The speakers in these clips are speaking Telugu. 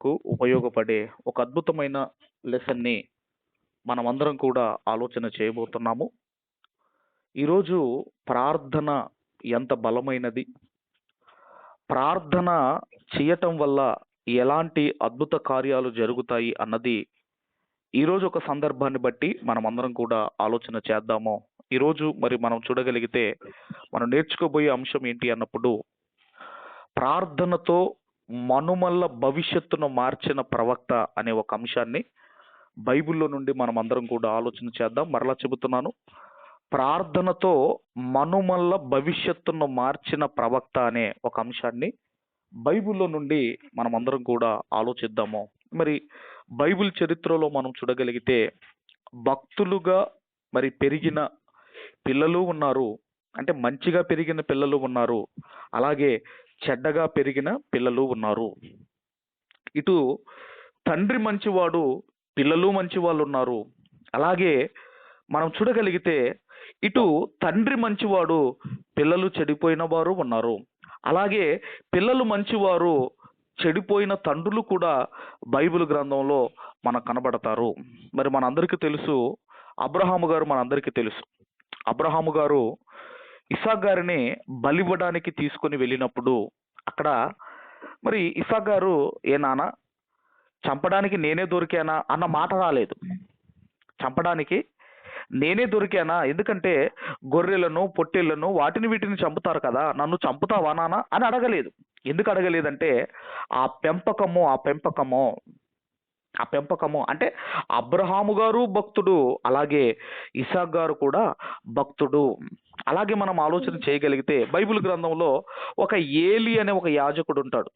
కు ఉపయోగపడే ఒక అద్భుతమైన లెసన్ని మనమందరం కూడా ఆలోచన చేయబోతున్నాము. ఈరోజు ప్రార్థన ఎంత బలమైనది? ప్రార్థన చేయటం వల్ల ఎలాంటి అద్భుత కార్యాలు జరుగుతాయి అన్నది ఈరోజు ఒక సందర్భాన్ని బట్టి మనమందరం కూడా ఆలోచన చేద్దాము. ఈరోజు మరి మనం చూడగలిగితే మనం నేర్చుకోబోయే అంశం ఏంటి అన్నప్పుడు ప్రార్థనతో మనుమల్ల భవిష్యత్తును మార్చిన ప్రవక్త అనే ఒక అంశాన్ని బైబిల్లో నుండి మనం అందరం కూడా ఆలోచన చేద్దాం. మరలా చెబుతున్నాను. ప్రార్థనతో మనుమల్ల భవిష్యత్తును మార్చిన ప్రవక్త అనే ఒక అంశాన్ని బైబిల్లో నుండి మనం అందరం కూడా ఆలోచిద్దాము. మరి బైబిల్ చరిత్రలో మనం చూడగలిగితే భక్తులుగా మరి పెరిగిన పిల్లలు ఉన్నారు. అంటే మంచిగా పెరిగిన పిల్లలు ఉన్నారు. అలాగే చెడ్డగా పెరిగిన పిల్లలు ఉన్నారు. ఇటు తండ్రి మంచివాడు పిల్లలు మంచి వాళ్ళు ఉన్నారు. అలాగే మనం చూడగలిగితే ఇటు తండ్రి మంచివాడు పిల్లలు చెడిపోయిన వారు ఉన్నారు. అలాగే పిల్లలు మంచివారు చెడిపోయిన తండ్రులు కూడా బైబిల్ గ్రంథంలో మనకు కనబడతారు. మరి మనందరికీ తెలుసు అబ్రహాము గారు మనందరికీ తెలుసు. అబ్రహాము గారు ఇసాక్ గారిని బలివ్వడానికి తీసుకొని వెళ్ళినప్పుడు అక్కడ మరి ఇసాక్ గారు ఏ నాన్న చంపడానికి నేనే దొరికానా? అన్న మాట రాలేదు. చంపడానికి నేనే దొరికానా? ఎందుకంటే గొర్రెలను పొట్టేళ్ళను వాటిని వీటిని చంపుతారు కదా నన్ను చంపుతావా నాన్న? అని అడగలేదు. ఎందుకు అడగలేదంటే ఆ పెంపకము ఆ పెంపకము ఆ పెంపకము. అంటే అబ్రహాము గారు భక్తుడు అలాగే ఇసాక్ గారు కూడా భక్తుడు. అలాగే మనం ఆలోచన చేయగలిగితే బైబిల్ గ్రంథంలో ఒక ఏలి అనే ఒక యాజకుడు ఉంటాడు.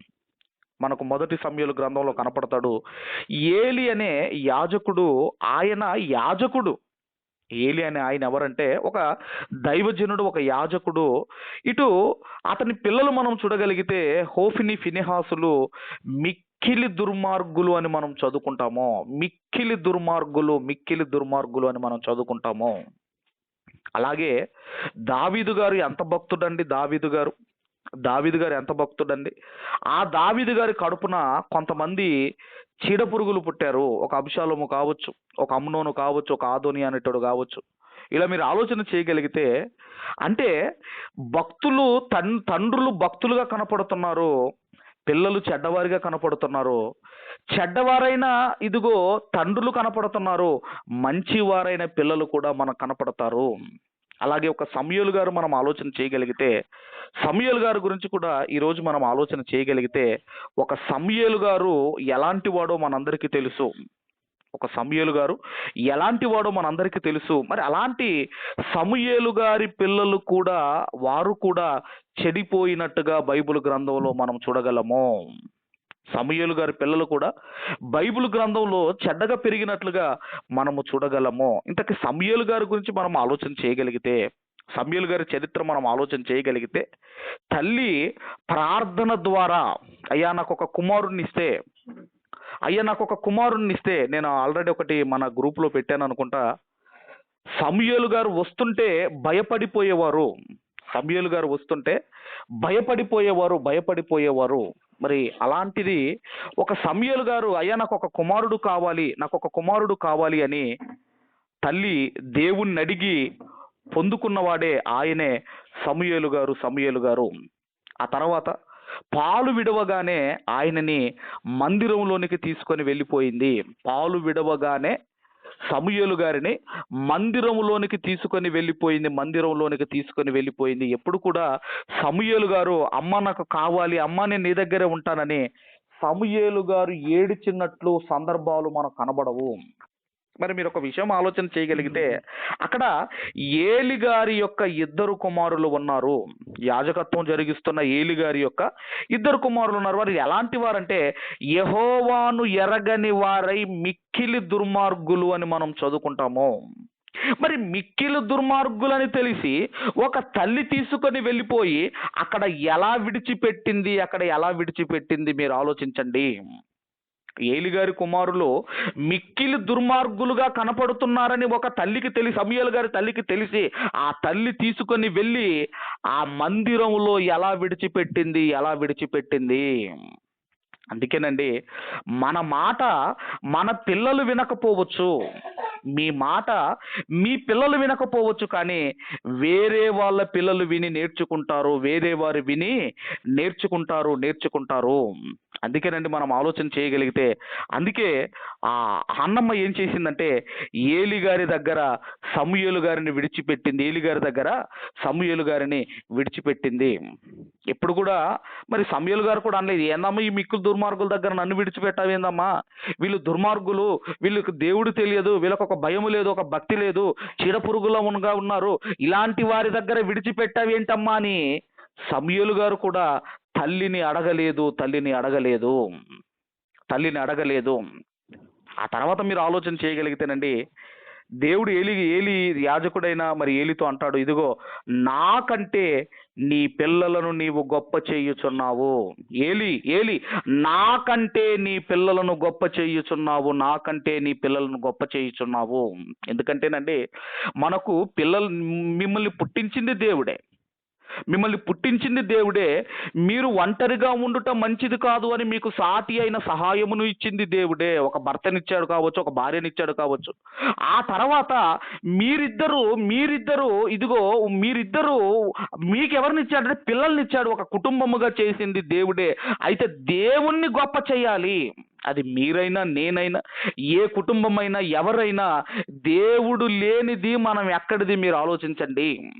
మనకు మొదటి సమయాల గ్రంథంలో కనపడతాడు. ఏలి అనే యాజకుడు ఆయన యాజకుడు. ఏలి అనే ఆయన ఎవరంటే ఒక దైవజనుడు ఒక యాజకుడు. ఇటు అతని పిల్లలు మనం చూడగలిగితే హోఫిని ఫినిహాసులు మిక్కిలి దుర్మార్గులు అని మనం చదువుకుంటాము మిక్కిలి దుర్మార్గులు మిక్కిలి దుర్మార్గులు అని మనం చదువుకుంటాము. అలాగే దావీదు గారు ఎంత భక్తుడండి? దావీదు గారు. దావీదు గారు ఎంత భక్తుడండి? ఆ దావీదు గారి కడుపున కొంతమంది చీడ పురుగులు పుట్టారు. ఒక అభిషాలము కావచ్చు ఒక అమ్నోను కావచ్చు ఒక ఆదోని అనేటోడు కావచ్చు. ఇలా మీరు ఆలోచన చేయగలిగితే అంటే భక్తులు తన్ తండ్రులు భక్తులుగా కనపడుతున్నారు. పిల్లలు చెడ్డవారిగా కనపడుతున్నారు. చెడ్డవారైన ఇదిగో తండ్రులు కనపడుతున్నారు. మంచివారైన పిల్లలు కూడా మనకు కనపడతారు. అలాగే ఒక సమయలు గారు మనం ఆలోచన చేయగలిగితే సమయలు గారి గురించి కూడా ఈరోజు మనం ఆలోచన చేయగలిగితే ఒక సమయలు గారు ఎలాంటి వాడో మనందరికీ తెలుసు. ఒక సమయలు గారు. ఎలాంటి వాడో మనందరికీ తెలుసు. మరి అలాంటి సమయలు గారి పిల్లలు కూడా వారు కూడా చెడిపోయినట్టుగా బైబిల్ గ్రంథంలో మనం చూడగలము. సమయలు గారి పిల్లలు కూడా బైబిల్ గ్రంథంలో చెడ్డగా పెరిగినట్లుగా మనము చూడగలము. ఇంతకీ సమయలు గారి గురించి మనం ఆలోచన చేయగలిగితే సమయలు గారి చరిత్ర మనం ఆలోచన చేయగలిగితే తల్లి ప్రార్థన ద్వారా అయ్యా నాకు ఒక కుమారుణ్ణి ఇస్తే అయ్యా నాకు ఒక కుమారుణ్ణి ఇస్తే నేను ఆల్రెడీ ఒకటి మన గ్రూప్లో పెట్టాను అనుకుంటా. సమయలు గారు వస్తుంటే భయపడిపోయేవారు. సమయలు గారు వస్తుంటే భయపడిపోయేవారు భయపడిపోయేవారు. మరి అలాంటిది ఒక సమయలు గారు అయ్యా నాకు ఒక కుమారుడు కావాలి నాకు ఒక కుమారుడు కావాలి అని తల్లి దేవుణ్ణి అడిగి పొందుకున్నవాడే ఆయనే సమయలు గారు సమయలు గారు. ఆ తర్వాత పాలు విడవగానే ఆయనని మందిరంలోనికి తీసుకొని వెళ్ళిపోయింది. పాలు విడవగానే సమూయేలు గారిని మందిరంలోనికి తీసుకొని వెళ్ళిపోయింది మందిరంలోనికి తీసుకొని వెళ్ళిపోయింది. ఎప్పుడు కూడా సమూయేలు గారు అమ్మ నాకు కావాలి అమ్మ నేను నీ దగ్గరే ఉంటానని సమూయేలు గారు ఏడిచినట్లు సందర్భాలు మనకు కనబడవు. మరి మీరు ఒక విషయం ఆలోచన చేయగలిగితే అక్కడ ఏలి గారి యొక్క ఇద్దరు కుమారులు ఉన్నారు. యాజకత్వం జరిగిస్తున్న ఏలి గారి యొక్క ఇద్దరు కుమారులు ఉన్నారు. వారు ఎలాంటి వారంటే యహోవాను ఎరగని వారై మిక్కిలి దుర్మార్గులు అని మనం చదువుకుంటాము. మరి మిక్కిలి దుర్మార్గులని తెలిసి ఒక తల్లి తీసుకొని వెళ్ళిపోయి అక్కడ ఎలా విడిచిపెట్టింది అక్కడ ఎలా విడిచిపెట్టింది మీరు ఆలోచించండి. ఏలిగారి కుమారులు మిక్కిలి దుర్మార్గులుగా కనపడుతున్నారని ఒక తల్లికి తెలిసి సమయల్ గారి తల్లికి తెలిసి ఆ తల్లి తీసుకొని వెళ్ళి ఆ మందిరంలో ఎలా విడిచిపెట్టింది ఎలా విడిచిపెట్టింది? అందుకేనండి మన మాట మన పిల్లలు వినకపోవచ్చు. మీ మాట మీ పిల్లలు వినకపోవచ్చు కానీ వేరే వాళ్ళ పిల్లలు విని నేర్చుకుంటారు వేరే వారు విని నేర్చుకుంటారు నేర్చుకుంటారు. అందుకేనండి మనం ఆలోచన చేయగలిగితే. అందుకే ఆ అన్నమ్మ ఏం చేసిందంటే ఏలి గారి దగ్గర సమూయేలు గారిని విడిచిపెట్టింది. ఏలి గారి దగ్గర సమూయేలు గారిని విడిచిపెట్టింది. ఎప్పుడు కూడా మరి సమూయేలు గారు కూడా అనలేదు. ఏందమ్మ ఈ మిక్కులు దుర్మార్గుల దగ్గర నన్ను విడిచిపెట్టావేందమ్మా? వీళ్ళు దుర్మార్గులు వీళ్ళకి దేవుడు తెలియదు వీళ్ళకి ఒక భయం లేదు ఒక భక్తి లేదు చీడ పురుగులగా ఉన్నారు. ఇలాంటి వారి దగ్గర విడిచిపెట్టావేంటమ్మా అని సమయలు గారు కూడా తల్లిని అడగలేదు తల్లిని అడగలేదు తల్లిని అడగలేదు. ఆ తర్వాత మీరు ఆలోచన చేయగలిగితేనండి దేవుడు ఏలి ఏలి యాజకుడైన మరి ఏలితో అంటాడు ఇదిగో నాకంటే నీ పిల్లలను నీవు గొప్ప చేయుచున్నావు. ఏలి ఏలి నాకంటే నీ పిల్లలను గొప్ప చేయుచున్నావు నాకంటే నీ పిల్లలను గొప్ప చేయుచున్నావు. ఎందుకంటేనండి మనకు పిల్లలు మిమ్మల్ని పుట్టించింది దేవుడే. మిమ్మల్ని పుట్టించింది దేవుడే. మీరు ఒంటరిగా ఉండటం మంచిది కాదు అని మీకు సాటి అయిన సహాయమును ఇచ్చింది దేవుడే. ఒక భర్తనిచ్చాడు కావచ్చు ఒక భార్యనిచ్చాడు కావచ్చు. ఆ తర్వాత మీరిద్దరు మీరిద్దరు ఇదిగో మీరిద్దరు మీకెవరినిచ్చాడంటే పిల్లల్నిచ్చాడు ఒక కుటుంబముగా చేసింది దేవుడే. అయితే దేవుణ్ణి గొప్ప చేయాలి. అది మీరైనా నేనైనా ఏ కుటుంబమైనా ఎవరైనా దేవుడు లేనిది మనం ఎక్కడిది మీరు ఆలోచించండి.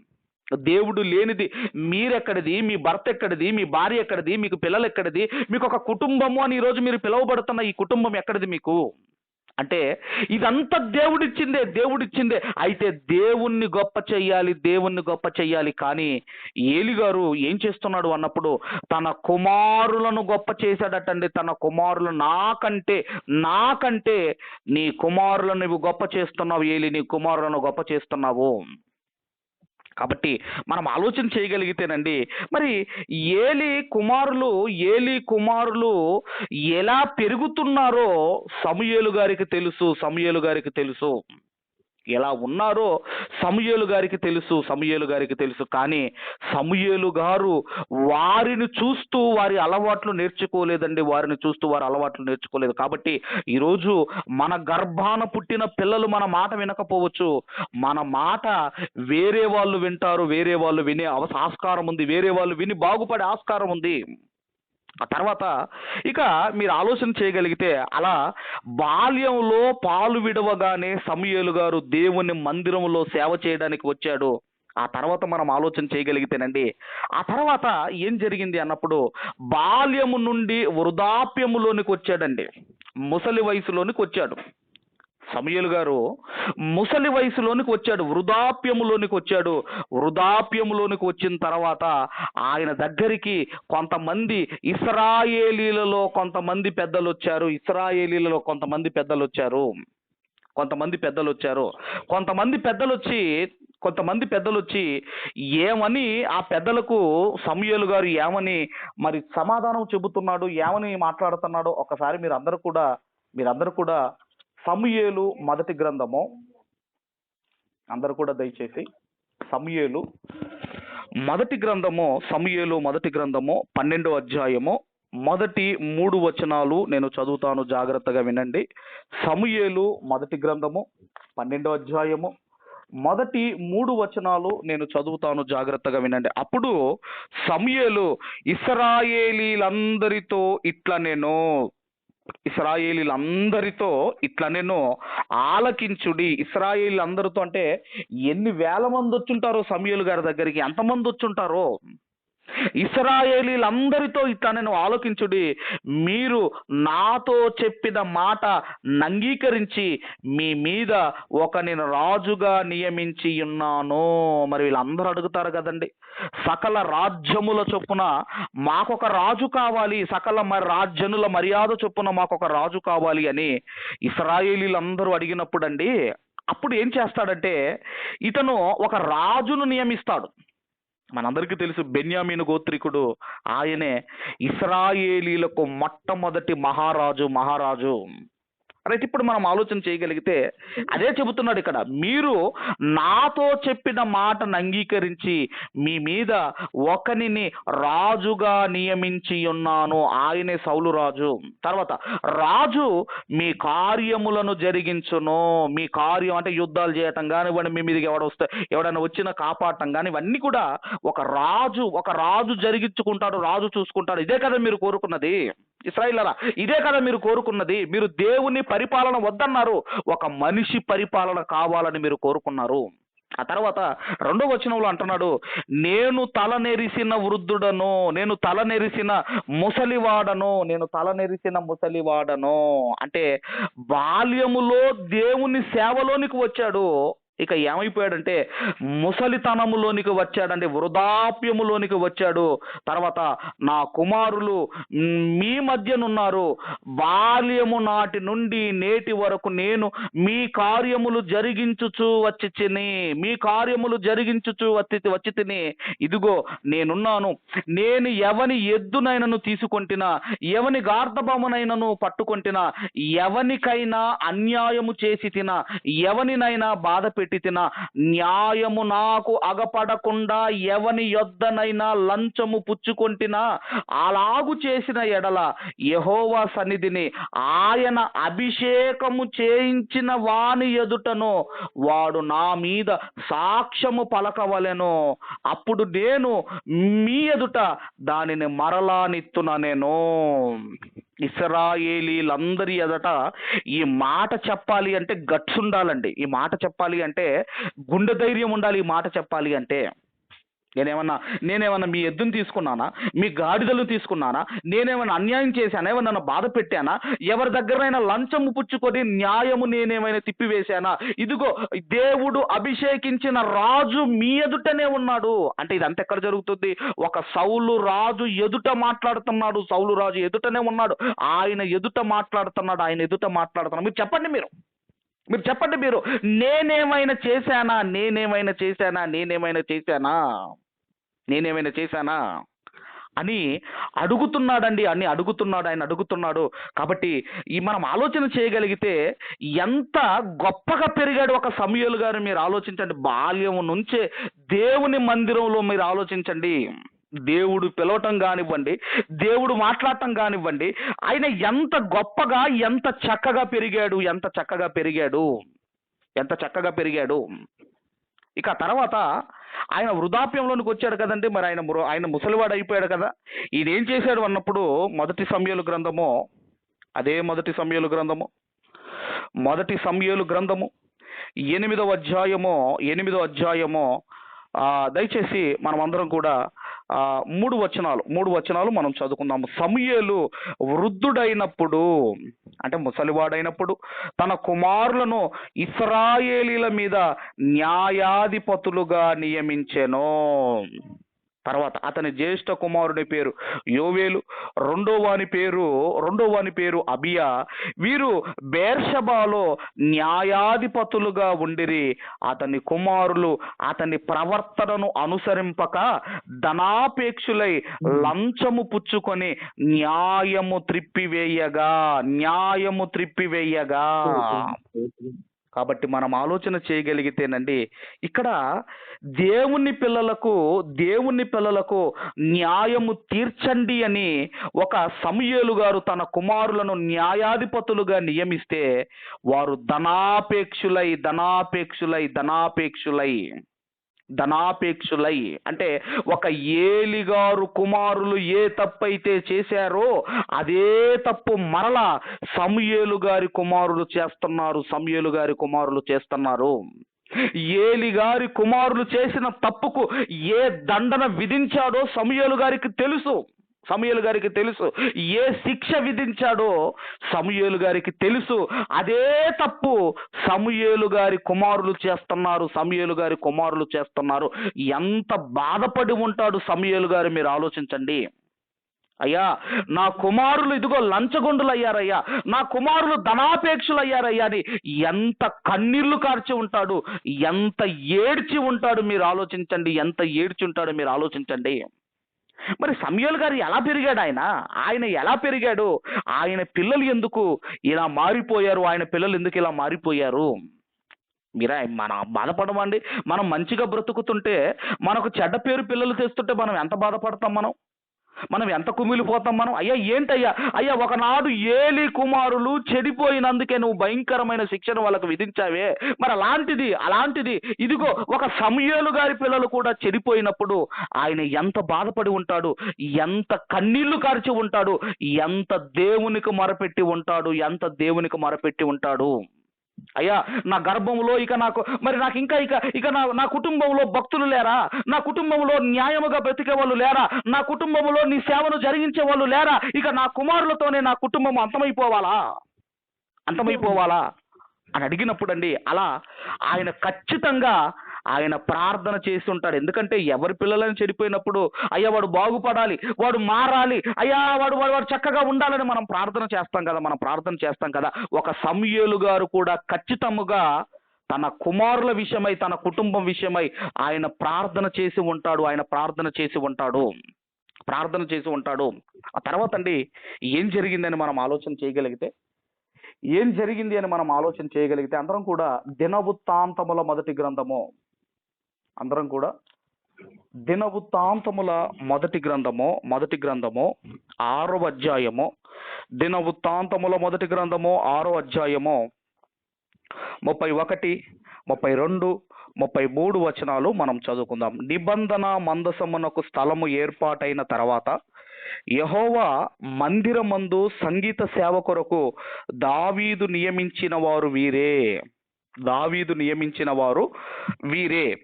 దేవుడు లేనిది మీరెక్కడిది? మీ భర్త ఎక్కడిది? మీ భార్య ఎక్కడిది? మీకు పిల్లలు ఎక్కడిది? మీకు ఒక కుటుంబము అని ఈరోజు మీరు పిలువబడుతున్న ఈ కుటుంబం ఎక్కడిది మీకు? అంటే ఇదంతా దేవుడిచ్చిందే దేవుడిచ్చిందే. అయితే దేవుణ్ణి గొప్ప చెయ్యాలి దేవుణ్ణి గొప్ప చెయ్యాలి. కానీ ఏలిగారు ఏం చేస్తున్నాడు అన్నప్పుడు తన కుమారులను గొప్ప చేశాడటండి. తన కుమారులు నాకంటే నాకంటే నీ కుమారులను నువ్వు గొప్ప చేస్తున్నావు ఏలి నీ కుమారులను గొప్ప చేస్తున్నావు. కాబట్టి మనం ఆలోచన చేయగలిగితేనండి మరి ఏలి కుమారులు ఏలి కుమారులు ఎలా పెరుగుతున్నారో సమూయేలు గారికి తెలుసు సమూయేలు గారికి తెలుసు. ఎలా ఉన్నారో సమయలు గారికి తెలుసు సమయలు గారికి తెలుసు. కానీ సమయలు గారు వారిని చూస్తూ వారి అలవాట్లు నేర్చుకోలేదండి. వారిని చూస్తూ వారి అలవాట్లు నేర్చుకోలేదు. కాబట్టి ఈరోజు మన గర్భాన పుట్టిన పిల్లలు మన మాట వినకపోవచ్చు. మన మాట వేరే వాళ్ళు వింటారు వేరే వాళ్ళు వినే ఆస్కారం ఉంది. వేరే వాళ్ళు విని బాగుపడే ఆస్కారం ఉంది. ఆ తర్వాత ఇక మీరు ఆలోచన చేయగలిగితే అలా బాల్యంలో పాలు విడవగానే సమయలు గారు దేవుని మందిరంలో సేవ చేయడానికి వచ్చాడు. ఆ తర్వాత మనం ఆలోచన చేయగలిగితేనండి. ఆ తర్వాత ఏం జరిగింది అన్నప్పుడు బాల్యము నుండి వృధాప్యములోనికి వచ్చాడండి. ముసలి వయసులోనికి వచ్చాడు. సమయలు గారు ముసలి వయసులోనికి వచ్చాడు వృధాప్యములోనికి వచ్చాడు. వృధాప్యములోనికి వచ్చిన తర్వాత ఆయన దగ్గరికి కొంతమంది ఇస్రాయేలీలలో కొంతమంది పెద్దలు వచ్చారు ఇస్రాయేలీలలో కొంతమంది పెద్దలు వచ్చారు కొంతమంది పెద్దలు వచ్చారు కొంతమంది పెద్దలు వచ్చి కొంతమంది పెద్దలు వచ్చి ఏమని ఆ పెద్దలకు సమయలు గారు ఏమని మరి సమాధానం చెబుతున్నాడు ఏమని మాట్లాడుతున్నాడో ఒకసారి మీరు అందరూ కూడా మీరందరూ కూడా సమూయేలు మొదటి గ్రంథము. అందరు కూడా దయచేసి సమూయేలు. మొదటి గ్రంథము సమూయేలు మొదటి గ్రంథము పన్నెండో అధ్యాయము. మొదటి మూడు వచనాలు నేను చదువుతాను జాగ్రత్తగా వినండి. సమూయేలు మొదటి గ్రంథము పన్నెండో అధ్యాయము. మొదటి మూడు వచనాలు నేను చదువుతాను జాగ్రత్తగా వినండి. అప్పుడు సమూయేలు ఇస్రాయేలీలందరితో ఇట్లా నేను ఇస్రాయేలీలందరితో ఇట్లా నేను ఆలకించుడి. ఇస్రాయేలీలందరితో అంటే ఎన్ని వేల మంది వచ్చుంటారో సమయలు గారి దగ్గరికి? ఎంతమంది వచ్చుంటారో ఇస్రాయేలీలందరితో ఇట్లా నేను ఆలోకించుడి. మీరు నాతో చెప్పిన మాట నంగీకరించి మీ మీద ఒక నేను రాజుగా నియమించి ఉన్నాను. మరి వీళ్ళందరూ అడుగుతారు కదండి. సకల రాజ్యముల చొప్పున మాకొక రాజు కావాలి. సకల మరి రాజ్యనుల మర్యాద చొప్పున మాకొక రాజు కావాలి అని ఇస్రాయేలీలందరూ అడిగినప్పుడు అండి అప్పుడు ఏం చేస్తాడంటే ఇతను ఒక రాజును నియమిస్తాడు. మనందరికీ తెలుసు బెన్యామీను గోత్రికుడు ఆయనే ఇస్రాయేలీలకు మొట్టమొదటి మహారాజు మహారాజు. రైట్ ఇప్పుడు మనం ఆలోచన చేయగలిగితే అదే చెబుతున్నాడు ఇక్కడ. మీరు నాతో చెప్పిన మాటను అంగీకరించి మీ మీద ఒకనిని రాజుగా నియమించి ఉన్నాను. ఆయనే సౌలు రాజు. తర్వాత రాజు మీ కార్యములను జరిగించును. మీ కార్యం అంటే యుద్ధాలు చేయటం కానివ్వండి మీ మీదకి ఎవడ వస్తే ఎవడైనా వచ్చినా కాపాడటం కానీ ఇవన్నీ కూడా ఒక రాజు ఒక రాజు జరిగించుకుంటాడు రాజు చూసుకుంటాడు. ఇదే కదా మీరు కోరుకున్నది. ఇస్రాయిలరా ఇదే కదా మీరు కోరుకున్నది. మీరు దేవుని పరిపాలన వద్దన్నారు. ఒక మనిషి పరిపాలన కావాలని మీరు కోరుకున్నారు. ఆ తర్వాత రెండో వచనంలో అంటున్నాడు నేను తల నెరిసిన వృద్ధుడను నేను తల నెరిసిన ముసలివాడను నేను తల నెరిసిన ముసలివాడను. అంటే బాల్యములో దేవుని సేవలోనికి వచ్చాడు. ఇక ఏమైపోయాడంటే ముసలితనములోనికి వచ్చాడండి వృధాప్యములోనికి వచ్చాడు. తర్వాత నా కుమారులు మీ మధ్యనున్నారు. బాల్యము నాటి నుండి నేటి వరకు నేను మీ కార్యములు జరిగించుచు వచ్చి తిని మీ కార్యములు జరిగించుచు వచ్చి వచ్చి తిని ఇదిగో నేనున్నాను. నేను ఎవని ఎద్దునైనను తీసుకొంటినా ఎవని గార్ధబొమ్మనైనను పట్టుకొంటినా ఎవనికైనా అన్యాయము చేసి తిన ఎవనినైనా బాధ పెట్టి తిన. న్యాయము నాకు అగపడకుండా ఎవని యొద్దనైనా లంచము పుచ్చుకొంటినా అలాగు చేసిన ఎడల యహోవా సన్నిధిని ఆయన అభిషేకము చేయించిన వాని ఎదుటను వాడు నా మీద సాక్ష్యము పలకవలెను. అప్పుడు నేను మీ ఎదుట దానిని మరలా నిత్తున నేను. ఇస్రాయేలీలందరి ఎదట ఈ మాట చెప్పాలి అంటే గట్స్ ఉండాలండి. ఈ మాట చెప్పాలి అంటే గుండె ధైర్యం ఉండాలి ఈ మాట చెప్పాలి అంటే. నేనేమన్నా నేనేమన్నా మీ ఎద్దును తీసుకున్నానా? మీ గాడిదలు తీసుకున్నానా? నేనేమన్నా అన్యాయం చేశానా? ఏమన్నా నన్ను బాధ పెట్టానా? ఎవరి దగ్గరైనా లంచము పుచ్చుకొని న్యాయము నేనేమైనా తిప్పివేశానా? ఇదిగో దేవుడు అభిషేకించిన రాజు మీ ఎదుటనే ఉన్నాడు. అంటే ఇదంతా ఎక్కడ జరుగుతుంది? ఒక సౌలు రాజు ఎదుట మాట్లాడుతున్నాడు. సౌలు రాజు ఎదుటనే ఉన్నాడు. ఆయన ఎదుట మాట్లాడుతున్నాడు. ఆయన ఎదుట మాట్లాడుతున్నాడు. మీరు చెప్పండి మీరు. మీరు చెప్పండి మీరు. నేనేమైనా చేశానా? నేనేమైనా చేశానా? నేనేమైనా చేశానా? నేనేమైనా చేశానా? అని అడుగుతున్నాడండి అని అడుగుతున్నాడు ఆయన అడుగుతున్నాడు. కాబట్టి ఈ మనం ఆలోచన చేయగలిగితే ఎంత గొప్పగా పెరిగాడు ఒక సమయాలు గారు మీరు ఆలోచించండి. బాల్యం నుంచే దేవుని మందిరంలో మీరు ఆలోచించండి. దేవుడు పిలవటం కానివ్వండి దేవుడు మాట్లాడటం కానివ్వండి ఆయన ఎంత గొప్పగా ఎంత చక్కగా పెరిగాడు ఎంత చక్కగా పెరిగాడు ఎంత చక్కగా పెరిగాడు. ఇక తర్వాత ఆయన వృధాప్యంలోనికి వచ్చాడు కదండి మరి ఆయన ఆయన ముసలివాడు అయిపోయాడు కదా. ఈయన ఏం చేశాడు అన్నప్పుడు మొదటి సమయలు గ్రంథము అదే మొదటి సమయలు గ్రంథము మొదటి సమయలు గ్రంథము ఎనిమిదవ అధ్యాయము ఎనిమిదవ అధ్యాయము దయచేసి మనం అందరం కూడా మూడు వచనాలు మూడు వచనాలు మనం చదువుకుందాము. సమయలు వృద్ధుడైనప్పుడు అంటే ముసలివాడైనప్పుడు తన కుమారులను ఇస్రాయేలీల మీద న్యాయాధిపతులుగా నియమించెను. తర్వాత అతని జ్యేష్ఠ కుమారుని పేరు యోవేలు రెండో వాని పేరు రెండో వాని పేరు అబియా. వీరు బేర్షబాలో న్యాయాధిపతులుగా ఉండిరి. అతని కుమారులు అతని ప్రవర్తనను అనుసరింపక ధనాపేక్షులై లంచము పుచ్చుకొని న్యాయము త్రిప్పివేయగా న్యాయము త్రిప్పివేయగా. కాబట్టి మనం ఆలోచన చేయగలిగితేనండి ఇక్కడ దేవుని పిల్లలకు దేవుని పిల్లలకు న్యాయము తీర్చండి అని ఒక సమయలు గారు తన కుమారులను న్యాయాధిపతులుగా నియమిస్తే వారు ధనాపేక్షులై ధనాపేక్షులై ధనాపేక్షులై ధనాపేక్షులై. అంటే ఒక ఏలిగారు కుమారులు ఏ తప్పైతే చేశారో అదే తప్పు మరలా సమయేలు గారి కుమారులు చేస్తున్నారు సమయేలు గారి కుమారులు చేస్తున్నారు. ఏలి గారి కుమారులు చేసిన తప్పుకు ఏ దండన విధించాడో సమయేలు గారికి తెలుసు. సమయలు గారికి తెలుసు ఏ శిక్ష విధించాడో సమయేలు గారికి తెలుసు. అదే తప్పు సమయలు గారి కుమారులు చేస్తున్నారు సమయలు గారి కుమారులు చేస్తున్నారు. ఎంత బాధపడి ఉంటాడు సమయలు గారు మీరు ఆలోచించండి. అయ్యా నా కుమారులు ఇదిగో లంచగొండులు అయ్యారయ్యా. నా కుమారులు ధనాపేక్షలు అయ్యారయ్యా అని ఎంత కన్నీళ్ళు కార్చి ఉంటాడు ఎంత ఏడ్చి ఉంటాడు మీరు ఆలోచించండి ఎంత ఏడ్చి ఉంటాడు మీరు ఆలోచించండి. మరి సమయల్ గారు ఎలా పెరిగాడు ఆయన? ఆయన ఎలా పెరిగాడు? ఆయన పిల్లలు ఎందుకు ఇలా మారిపోయారు? ఆయన పిల్లలు ఎందుకు ఇలా మారిపోయారు? మీరా మనం బాధపడమండి. మనం మంచిగా బ్రతుకుతుంటే మనకు చెడ్డ పేరు పిల్లలు తెస్తుంటే మనం ఎంత బాధపడతాం మనం? మనం ఎంత కుమిలిపోతాం మనం? అయ్యా ఏంటయ్యా? అయ్యా ఒకనాడు ఏలి కుమారులు చెడిపోయినందుకే నువ్వు భయంకరమైన శిక్షను వాళ్ళకు విధించావే. మరి అలాంటిది అలాంటిది ఇదిగో ఒక సమయలు గారి పిల్లలు కూడా చెడిపోయినప్పుడు ఆయన ఎంత బాధపడి ఉంటాడు? ఎంత కన్నీళ్ళు కార్చి ఉంటాడు? ఎంత దేవునికి మొరపెట్టి ఉంటాడు? ఎంత దేవునికి మొరపెట్టి ఉంటాడు? అయ్యా నా గర్భంలో ఇక నాకు మరి నాకు ఇంకా ఇక ఇక నా నా కుటుంబంలో భక్తులు లేరా? నా కుటుంబంలో న్యాయముగా బ్రతికే వాళ్ళు లేరా? నా కుటుంబంలో నీ సేవను జరిగించే వాళ్ళు లేరా? ఇక నా కుమారులతోనే నా కుటుంబం అంతమైపోవాలా? అంతమైపోవాలా? అని అడిగినప్పుడు అండి అలా ఆయన ఖచ్చితంగా ఆయన ప్రార్థన చేసి ఉంటాడు ఎందుకంటే ఎవరి పిల్లలని చెడిపోయినప్పుడు అయ్యా వాడు బాగుపడాలి వాడు మారాలి అయ్యా వాడు వాడు వాడు చక్కగా ఉండాలని మనం ప్రార్థన చేస్తాం కదా మనం ప్రార్థన చేస్తాం కదా. ఒక సమయలు గారు కూడా ఖచ్చితముగా తన కుమారుల విషయమై తన కుటుంబం విషయమై ఆయన ప్రార్థన చేసి ఉంటాడు ఆయన ప్రార్థన చేసి ఉంటాడు. ప్రార్థన చేసి ఉంటాడు. ఆ తర్వాత అండి ఏం జరిగిందని మనం ఆలోచన చేయగలిగితే ఏం జరిగింది అని మనం ఆలోచన చేయగలిగితే అందరం కూడా దినవృత్తాంతముల మొదటి గ్రంథము అందరం కూడా దినవృత్తాంతముల మొదటి గ్రంథము మొదటి గ్రంథము ఆరో అధ్యాయము. దినవృత్తాంతముల మొదటి గ్రంథము ఆరో అధ్యాయము. ముప్పై ఒకటి ముప్పై రెండు ముప్పై మూడు వచనాలు మనం చదువుకుందాం. నిబంధన మందసమునకు స్థలము ఏర్పాటైన తర్వాత యహోవా మందిరమందు సంగీత సేవ కొరకు దావీదు నియమించిన వారు. వీరే దావీదు నియమించిన వారు వీరే.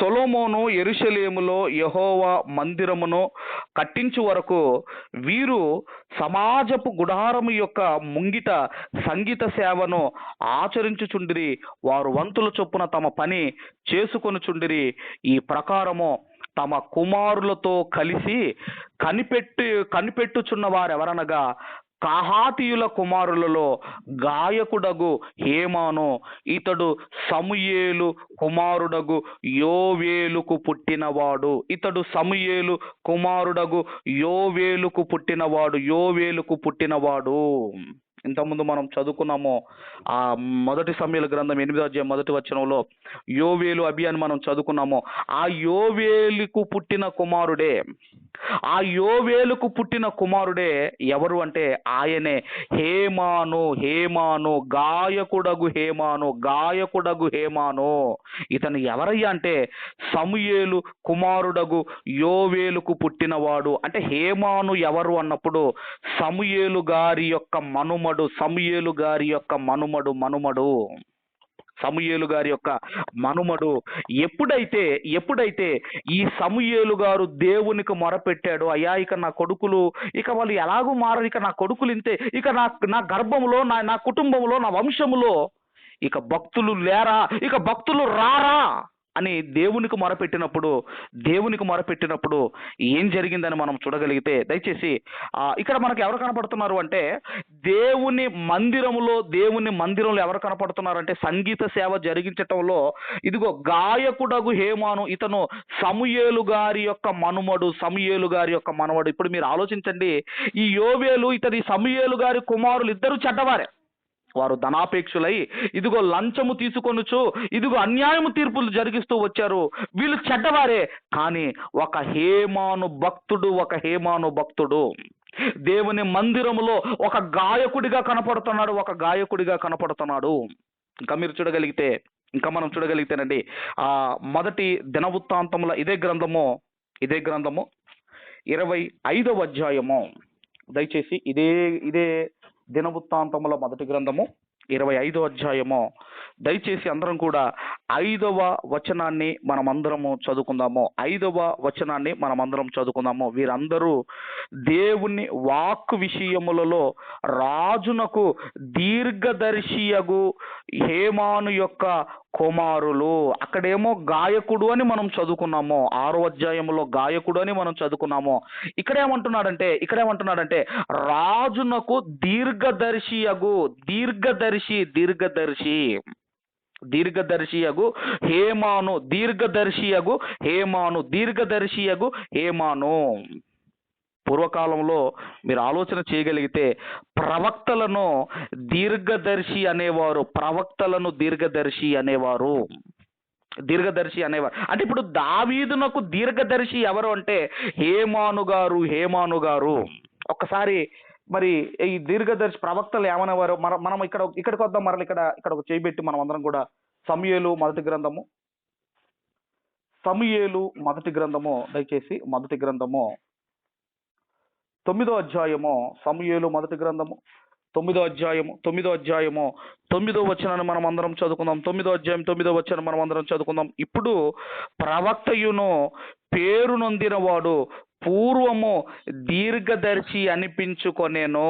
సొలోమోను ఎరుషలేములో యహోవా మందిరమును కట్టించు వరకు వీరు సమాజపు గుడారము యొక్క ముంగిట సంగీత సేవను ఆచరించుచుండిరి. వారు వంతుల చొప్పున తమ పని చేసుకొనుచుండిరి. ఈ ప్రకారము తమ కుమారులతో కలిసి కనిపెట్టి కనిపెట్టుచున్న వారెవరనగా కాహాతీయుల కుమారులలో గాయకుడగు హేమాను ఇతడు సమూయేలు కుమారుడగు యోవేలుకు పుట్టినవాడు ఇతడు సమూయేలు కుమారుడగు యోవేలుకు పుట్టినవాడు యోవేలుకు పుట్టినవాడు. ఇంతకుముందు మనం చదువుకున్నాము ఆ మొదటి సమయాల గ్రంథం ఎనిమిదో అధ్యాయం మొదటి వచనంలో యోవేలు అభి అని మనం చదువుకున్నాము. ఆ యోవేలుకు పుట్టిన కుమారుడే ఆ యోవేలుకు పుట్టిన కుమారుడే ఎవరు అంటే ఆయనే. హేమాను హేమాను గాయకుడగు హేమాను గాయకుడగు హేమాను. ఇతను ఎవరయ్యా అంటే సమూయేలు కుమారుడగు యోవేలుకు పుట్టినవాడు. అంటే హేమాను ఎవరు అన్నప్పుడు సమూయేలు గారి యొక్క మనుమడు సమూయేలు గారి యొక్క మనుమడు మనుమడు. సమూయేలు గారి యొక్క మనుమడు ఎప్పుడైతే ఎప్పుడైతే ఈ సమూయేలు గారు దేవునికి మొరపెట్టాడు అయ్యా ఇక నా కొడుకులు ఇక వాళ్ళు ఎలాగూ మారరు ఇక నా కొడుకులు ఇంతే ఇక నా నా గర్భంలో నా నా కుటుంబంలో నా వంశములో ఇక భక్తులు లేరా ఇక భక్తులు రారా? అని దేవునికి మొరపెట్టినప్పుడు దేవునికి మొరపెట్టినప్పుడు ఏం జరిగిందని మనం చూడగలిగితే దయచేసి ఇక్కడ మనకు ఎవరు కనపడుతున్నారు అంటే దేవుని మందిరములో దేవుని మందిరంలో ఎవరు కనపడుతున్నారు అంటే సంగీత సేవ జరిగించటంలో ఇదిగో గాయకుడగు హేమాను ఇతను సమూయేలు గారి యొక్క మనుమడు సమూయేలు గారి యొక్క మనవడు ఇప్పుడు మీరు ఆలోచించండి ఈ యోవేలు ఇతని సమూయేలు గారి కుమారులు ఇద్దరు చెడ్డవారే. వారు ధనాపేక్షులై ఇదిగో లంచము తీసుకొనుచు ఇదిగో అన్యాయము తీర్పులు జరిగిస్తూ వచ్చారు. వీళ్ళు చెడ్డవారే కానీ ఒక హేమాను భక్తుడు ఒక హేమాను భక్తుడు. దేవుని మందిరములో ఒక గాయకుడిగా కనపడుతున్నాడు ఒక గాయకుడిగా కనపడుతున్నాడు. ఇంకా మీరు చూడగలిగితే ఇంకా మనం చూడగలిగితేనండి ఆ మొదటి దినవృత్తాంతముల ఇదే గ్రంథము ఇదే గ్రంథము ఇరవై ఐదవ అధ్యాయము. దయచేసి ఇదే ఇదే దినవృత్తాంతముల మొదటి గ్రంథము ఇరవై ఐదో అధ్యాయము. దయచేసి అందరం కూడా ఐదవ వచనాన్ని మనమందరము చదువుకుందాము. ఐదవ వచనాన్ని మనమందరం చదువుకుందాము. వీరందరూ దేవుని వాక్ విషయములలో రాజునకు దీర్ఘదర్శియగు హేమాను యొక్క కుమారులు. అక్కడేమో గాయకుడు అని మనం చదువుకున్నాము. ఆరో అధ్యాయంలో గాయకుడు అని మనం చదువుకున్నాము. ఇక్కడ ఇక్కడేమంటున్నాడంటే రాజునకు దీర్ఘదర్శియగు దీర్ఘదర్శి దీర్ఘదర్శి దీర్ఘదర్శియగు హేమాను దీర్ఘదర్శియగు హేమాను దీర్ఘదర్శియగు హేమాను పూర్వకాలంలో మీరు ఆలోచన చేయగలిగితే ప్రవక్తలను దీర్ఘదర్శి అనేవారు ప్రవక్తలను దీర్ఘదర్శి అనేవారు. దీర్ఘదర్శి అనేవారు. అంటే ఇప్పుడు దావీదునకు దీర్ఘదర్శి ఎవరు అంటే హేమాను గారు హేమాను గారు. ఒక్కసారి మరి ఈ దీర్ఘదర్శి ప్రవక్తలు ఏమనేవారు? మనం మనం ఇక్కడ ఇక్కడికి వద్దాం మరల ఇక్కడ ఇక్కడ ఒక చేయబెట్టి మనం అందరం కూడా సమయేలు మొదటి గ్రంథము. సమయేలు మొదటి గ్రంథము దయచేసి మొదటి గ్రంథము. తొమ్మిదో అధ్యాయము సమయేలు మొదటి గ్రంథము. తొమ్మిదో అధ్యాయము తొమ్మిదో అధ్యాయము తొమ్మిదో వచనాన్ని మనం అందరం చదువుకుందాం. తొమ్మిదో అధ్యాయం తొమ్మిదో వచ్చిన మనం అందరం చదువుకుందాం. ఇప్పుడు ప్రవక్తయును పేరు నొందిన వాడు పూర్వము దీర్ఘదర్శి అనిపించుకొనేను.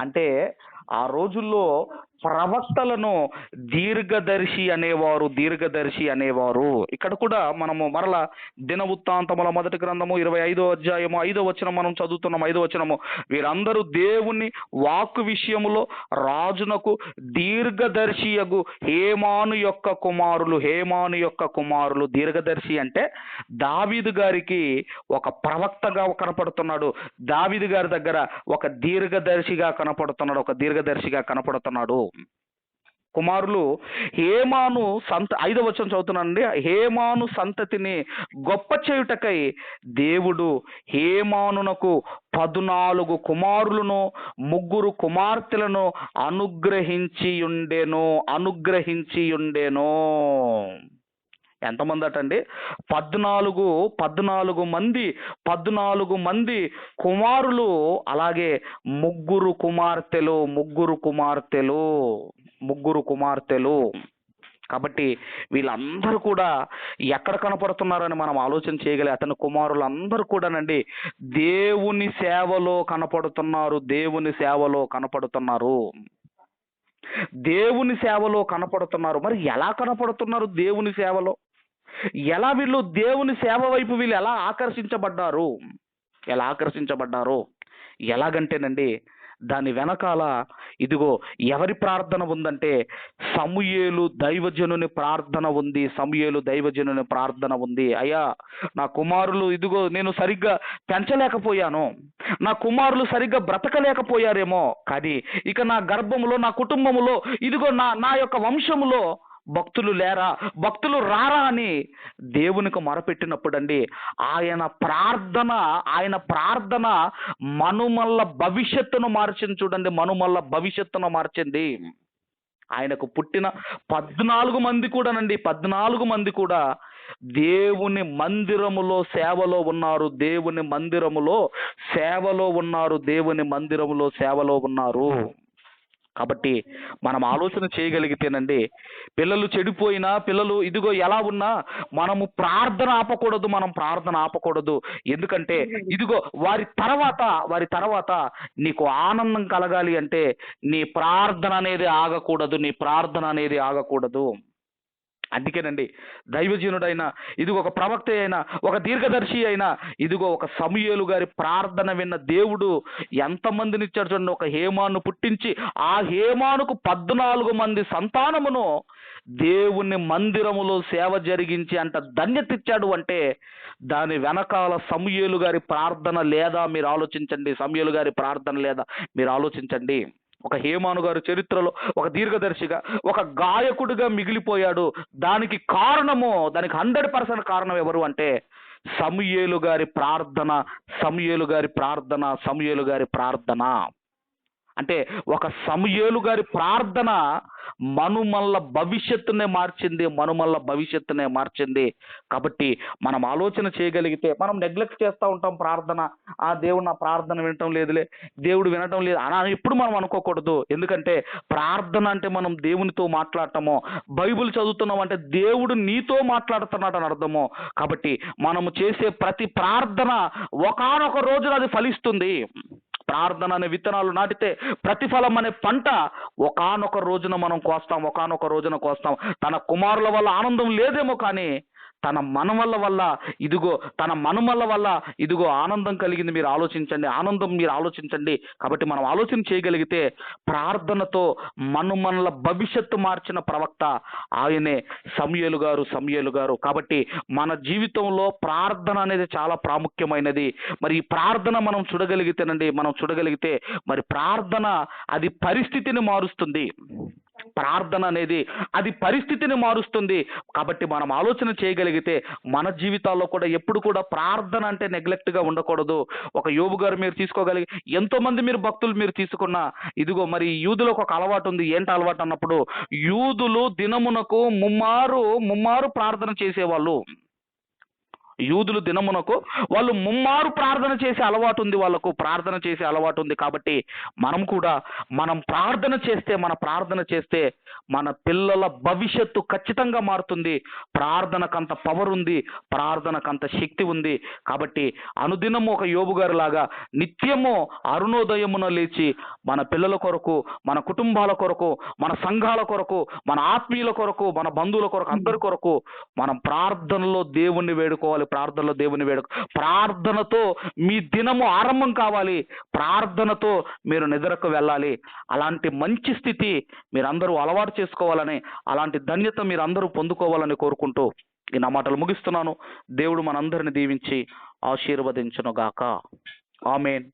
అంటే ఆ రోజుల్లో ప్రవక్తలను దీర్ఘదర్శి అనేవారు దీర్ఘదర్శి అనేవారు. ఇక్కడ కూడా మనము మరల దిన వృత్తాంతముల మొదటి గ్రంథము ఇరవై ఐదో అధ్యాయము ఐదో వచనం మనం చదువుతున్నాం. ఐదో వచనము వీరందరూ దేవుని వాక్కు విషయములో రాజునకు దీర్ఘదర్శియగు హేమాను యొక్క కుమారులు. హేమాను యొక్క కుమారులు. దీర్ఘదర్శి అంటే దావీదు గారికి ఒక ప్రవక్తగా కనపడుతున్నాడు. దావీదు గారి దగ్గర ఒక దీర్ఘదర్శిగా కనపడుతున్నాడు ఒక దీర్ఘదర్శిగా కనపడుతున్నాడు. కుమారులు హేమాను సంత ఐదవ వచనం చదువుతున్నానండి. హేమాను సంతతిని గొప్ప చేయుటకై దేవుడు హేమానునకు పదునాలుగు కుమారులను ముగ్గురు కుమార్తెలను అనుగ్రహించి ఉండెను అనుగ్రహించి ఉండెను ఎంతమంది అటండి పద్నాలుగు పద్నాలుగు మంది పద్నాలుగు మంది కుమారులు అలాగే ముగ్గురు కుమార్తెలు ముగ్గురు కుమార్తెలు ముగ్గురు కుమార్తెలు. కాబట్టి వీళ్ళందరూ కూడా ఎక్కడ కనపడుతున్నారని మనం ఆలోచన చేయగలి అతని కుమారులందరూ కూడానండి దేవుని సేవలో కనపడుతున్నారు దేవుని సేవలో కనపడుతున్నారు. దేవుని సేవలో కనపడుతున్నారు. మరి ఎలా కనపడుతున్నారు దేవుని సేవలో? ఎలా వీళ్ళు దేవుని సేవ వైపు వీళ్ళు ఎలా ఆకర్షించబడ్డారు? ఎలా ఆకర్షించబడ్డారు? ఎలాగంటేనండి దాని వెనకాల ఇదిగో ఎవరి ప్రార్థన ఉందంటే సమూయేలు దైవజనుని ప్రార్థన ఉంది సమూయేలు దైవజనుని ప్రార్థన ఉంది. అయ్యా నా కుమారులు ఇదిగో నేను సరిగ్గా పెంచలేకపోయాను. నా కుమారులు సరిగ్గా బ్రతకలేకపోయారేమో. కానీ ఇక నా గర్భములో నా కుటుంబములో ఇదిగో నా నా యొక్క వంశములో భక్తులు లేరా? భక్తులు రారా అని దేవునికి మొరపెట్టినప్పుడండి ఆయన ప్రార్థన ఆయన ప్రార్థన మనుమల్ల భవిష్యత్తును మార్చింది చూడండి మనుమల్ల భవిష్యత్తును మార్చింది. ఆయనకు పుట్టిన పద్నాలుగు మంది కూడానండి పద్నాలుగు మంది కూడా దేవుని మందిరములో సేవలో ఉన్నారు దేవుని మందిరములో సేవలో ఉన్నారు దేవుని మందిరములో సేవలో ఉన్నారు. కాబట్టి మనం ఆలోచన చేయగలిగితేనండి పిల్లలు చెడిపోయినా పిల్లలు ఇదిగో ఎలా ఉన్నా మనము ప్రార్థన ఆపకూడదు మనం ప్రార్థన ఆపకూడదు. ఎందుకంటే ఇదిగో వారి తర్వాత వారి తర్వాత నీకు ఆనందం కలగాలి అంటే నీ ప్రార్థన అనేది ఆగకూడదు నీ ప్రార్థన అనేది ఆగకూడదు. అందుకేనండి దైవజనుడైన ఇదిగో ఒక ప్రవక్త అయినా ఒక దీర్ఘదర్శి అయినా ఇదిగో ఒక సమయలు గారి ప్రార్థన విన్న దేవుడు ఎంతమందిని ఇచ్చాడు చూడండి ఒక హేమాను పుట్టించి ఆ హేమానుకు పద్నాలుగు మంది సంతానమును దేవుని మందిరములో సేవ జరిగించి అంట ధన్యత ఇచ్చాడు అంటే దాని వెనకాల సమయలు గారి ప్రార్థన లేదా మీరు ఆలోచించండి సమయలు గారి ప్రార్థన లేదా మీరు ఆలోచించండి. ఒక హేమాను గారు చరిత్రలో ఒక దీర్ఘదర్శిగా ఒక గాయకుడిగా మిగిలిపోయాడు. దానికి కారణము దానికి హండ్రెడ్ పర్సెంట్ కారణం ఎవరు అంటే సమూయేలు గారి ప్రార్థన సమూయేలు గారి ప్రార్థన సమూయేలు గారి ప్రార్థన. అంటే ఒక సమూయేలు గారి ప్రార్థన మనుమల్ల భవిష్యత్తునే మార్చింది మనుమల్ల భవిష్యత్తునే మార్చింది. కాబట్టి మనం ఆలోచన చేయగలిగితే మనం నెగ్లెక్ట్ చేస్తూ ఉంటాం ప్రార్థన. ఆ దేవుడు నా ప్రార్థన వినటం లేదులే దేవుడు వినటం లేదు అని ఎప్పుడు మనం అనుకోకూడదు. ఎందుకంటే ప్రార్థన అంటే మనం దేవునితో మాట్లాడటము బైబిల్ చదువుతున్నాం అంటే దేవుడు నీతో మాట్లాడుతున్నాడు అని అర్థము. కాబట్టి మనము చేసే ప్రతి ప్రార్థన ఒకానొక రోజున అది ఫలిస్తుంది. ప్రార్థన అనే విత్తనాలు నాటితే ప్రతిఫలం అనే పంట ఒకానొక రోజున మనం కోస్తాం ఒకానొక రోజున కోస్తాం. తన కుమారుల వల్ల ఆనందం లేదేమో కానీ తన మనవల్ల వల్ల ఇదిగో తన మనుమల వల్ల ఇదిగో ఆనందం కలిగింది మీరు ఆలోచించండి ఆనందం మీరు ఆలోచించండి. కాబట్టి మనం ఆలోచన చేయగలిగితే ప్రార్థనతో మనుమనుల భవిష్యత్తు మార్చిన ప్రవక్త ఆయనే సమయలు గారు సమయలు గారు. కాబట్టి మన జీవితంలో ప్రార్థన అనేది చాలా ప్రాముఖ్యమైనది. మరి ఈ ప్రార్థన మనం చూడగలిగితేనండి మనం చూడగలిగితే మరి ప్రార్థన అది పరిస్థితిని మారుస్తుంది. ప్రార్థన అనేది అది పరిస్థితిని మారుస్తుంది. కాబట్టి మనం ఆలోచన చేయగలిగితే మన జీవితాల్లో కూడా ఎప్పుడు కూడా ప్రార్థన అంటే నెగ్లెక్ట్గా ఉండకూడదు. ఒక యోబు గారు మీరు తీసుకోగలిగి ఎంతోమంది మీరు భక్తులు మీరు తీసుకున్న ఇదిగో మరి యూదులకు ఒక అలవాటు ఉంది. ఏంటి అలవాటు అన్నప్పుడు? యూదులు దినమునకు ముమ్మారు ముమ్మారు ప్రార్థన చేసేవాళ్ళు. యూదులు దినమునకు వాళ్ళు ముమ్మారు ప్రార్థన చేసే అలవాటు ఉంది వాళ్ళకు ప్రార్థన చేసే అలవాటు ఉంది కాబట్టి మనం కూడా మనం ప్రార్థన చేస్తే మన ప్రార్థన చేస్తే మన పిల్లల భవిష్యత్తు ఖచ్చితంగా మారుతుంది. ప్రార్థనకంత పవర్ ఉంది ప్రార్థనకంత శక్తి ఉంది కాబట్టి అనుదినము ఒక యోబు లాగా నిత్యము అరుణోదయమున లేచి మన పిల్లల కొరకు మన కుటుంబాల కొరకు మన సంఘాల కొరకు మన ఆత్మీయుల కొరకు మన బంధువుల కొరకు అందరి కొరకు మనం ప్రార్థనలో దేవుణ్ణి వేడుకోవాలి. ప్రార్థనలో దేవుని వేడుక. ప్రార్థనతో మీ దినము ఆరంభం కావాలి. ప్రార్థనతో మీరు నిద్రకు వెళ్ళాలి. అలాంటి మంచి స్థితి మీరందరూ అలవాటు చేసుకోవాలని అలాంటి ధన్యత మీరు అందరూ పొందుకోవాలని కోరుకుంటూ ఈ నా మాటలు ముగిస్తున్నాను. దేవుడు మనందరిని దీవించి ఆశీర్వదించను గాక ఆమెన్.